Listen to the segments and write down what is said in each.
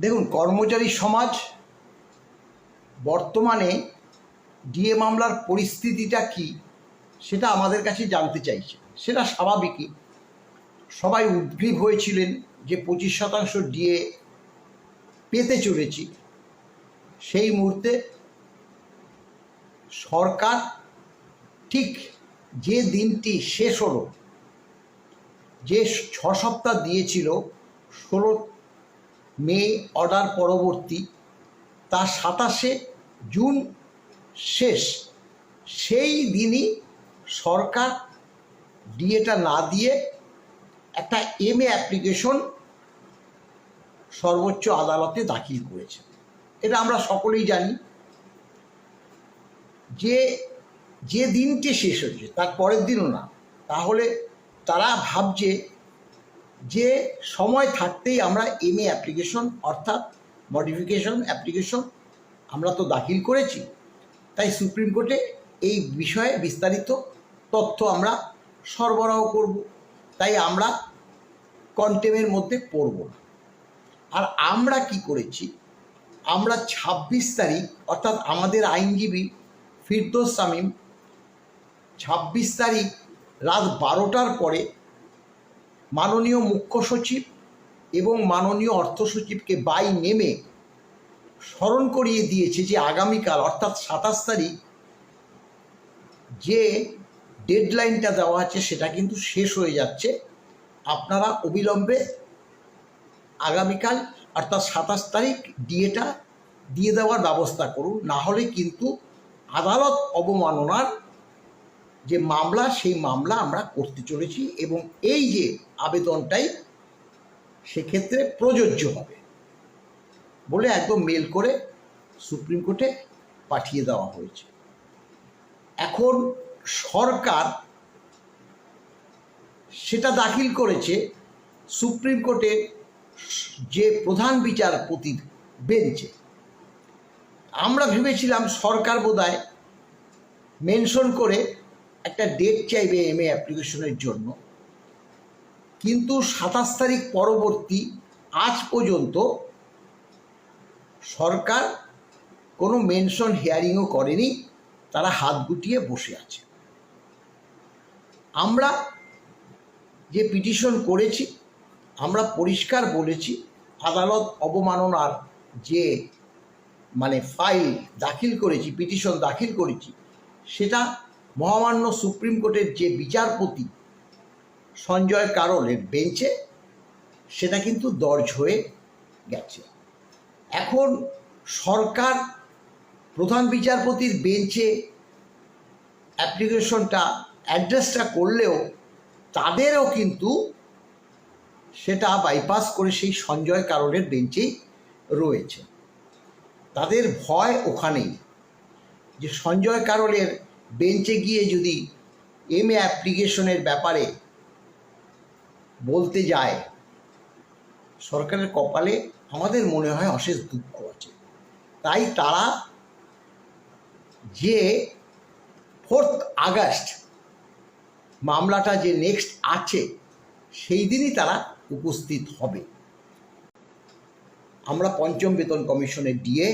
দেখুন, কর্মচারী সমাজ বর্তমানে ডিএ মামলার পরিস্থিতিটা কি সেটা আমাদের কাছে জানতে চাইছে। সেটা স্বাভাবিকই। সবাই উদ্গ্রীব হয়েছিলেন যে পঁচিশ শতাংশ ডিএ পেতে চলেছি। সেই মুহূর্তে সরকার ঠিক যে দিনটি শেষ হলো, যে ছ সপ্তাহ দিয়েছিল, ষোলো মে অর্ডার পরবর্তী, তার সাতাশে জুন শেষ। সেই দিনই সরকার ডিএটা না দিয়ে একটা এম এ অ্যাপ্লিকেশন সর্বোচ্চ আদালতে দাখিল করেছে। এটা আমরা সকলেই জানি। যে যে দিনটি শেষ হয়েছে, তার পরের দিনও না। তাহলে তারা ভাবছে যে সময় থাকতেই আমরা এম এ অ্যাপ্লিকেশন অর্থাৎ মডিফিকেশন অ্যাপ্লিকেশন আমরা তো দাখিল করেছি, তাই সুপ্রিম কোর্টে এই বিষয়ে বিস্তারিত তথ্য আমরা সরবরাহ করব, তাই আমরা কন্টেমের মধ্যে পড়ব আর আমরা কি করেছি, আমরা ছাব্বিশ তারিখ, অর্থাৎ আমাদের আইনজীবী ফিরদোস সামিম ছাব্বিশ তারিখ রাত বারোটার পরে মাননীয় মুখ্য সচিব এবং মাননীয় অর্থ সচিবকে বাই নেমে স্মরণ করিয়ে দিয়েছে যে আগামীকাল, অর্থাৎ সাতাশ তারিখ, যে ডেডলাইনটা দেওয়া আছে সেটা কিন্তু শেষ হয়ে যাচ্ছে। আপনারা অবিলম্বে আগামীকাল, অর্থাৎ সাতাশ তারিখ, ডিএটা দিয়ে দেওয়ার ব্যবস্থা করুন। না হলে কিন্তু আদালত অবমাননার যে মামলা, সেই মামলা আমরা করতে চলেছি এবং এই যে আবেদনটাই সেক্ষেত্রে প্রযোজ্য হবে বলে একদম মেল করে সুপ্রিম কোর্টে পাঠিয়ে দেওয়া হয়েছে। এখন সরকার সেটা দাখিল করেছে, সুপ্রিম কোর্টের যে প্রধান বিচারপতির বেঞ্চে। আমরা ভেবেছিলাম সরকার বোধহয় মেনশন করে একটা ডেট চাইবে এম এ অ্যাপ্লিকেশনের জন্য। কিন্তু সাতাশ তারিখ পরবর্তী, আজ পর্যন্ত সরকার কোনো মেনশন হিয়ারিংও করেনি, তারা হাত গুটিয়ে বসে আছে। আমরা যে পিটিশন করেছি, আমরা পরিষ্কার বলেছি, আদালত অবমাননার যে মানে ফাইল দাখিল করেছি পিটিশন দাখিল করেছি, সেটা মহামান্য সুপ্রিম কোর্টের যে বিচারপতি সঞ্জয় কারলের বেঞ্চে, সেটা কিন্তু দর্জ হয়ে গেছে। এখন সরকার প্রধান বিচারপতির বেঞ্চে অ্যাপ্লিকেশনটা, অ্যাড্রেসটা করলেও তাদেরও কিন্তু সেটা বাইপাস করে সেই সঞ্জয় কারণের বেঞ্চেই রয়েছে। তাদের ভয় ওখানেই যে সঞ্জয় কারলের বেঞ্চে গিয়ে যদি এম এ অ্যাপ্লিকেশনের ব্যাপারে বলতে যায়, সরকারের কপালে আমাদের মনে হয় অশেষ দুঃখ আছে। তাই তারা যে ফোর্থ আগস্ট মামলাটা যে নেক্সট আছে, সেই দিনই তারা উপস্থিত হবে। আমরা পঞ্চম বেতন কমিশনের DA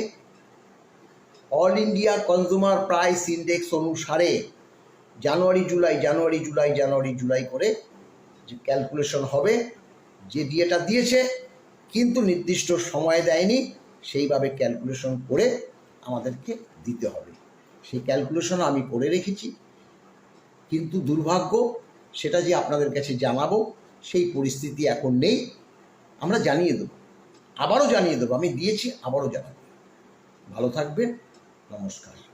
all India consumer price index অনুসারে জানুয়ারি, জুলাই জানুয়ারি জুলাই জানুয়ারি, জুলাই করে যে ক্যালকুলেশন হবে, যে ডিএটা দিয়েছে, কিন্তু নির্দিষ্ট সময় দেয়নি, সেইভাবে ক্যালকুলেশন করে আমাদেরকে দিতে হবে। সেই ক্যালকুলেশন আমি করে রেখেছি। কিন্তু দুর্ভাগ্য, সেটা যে আপনাদের কাছে জানাব, সেই পরিস্থিতি এখন নেই। আমরা জানিয়ে দেবো। আবারও জানিয়ে দেবো। আমি দিয়েছি, আবারও জানাব। ভালো থাকবেন। নমস্কার।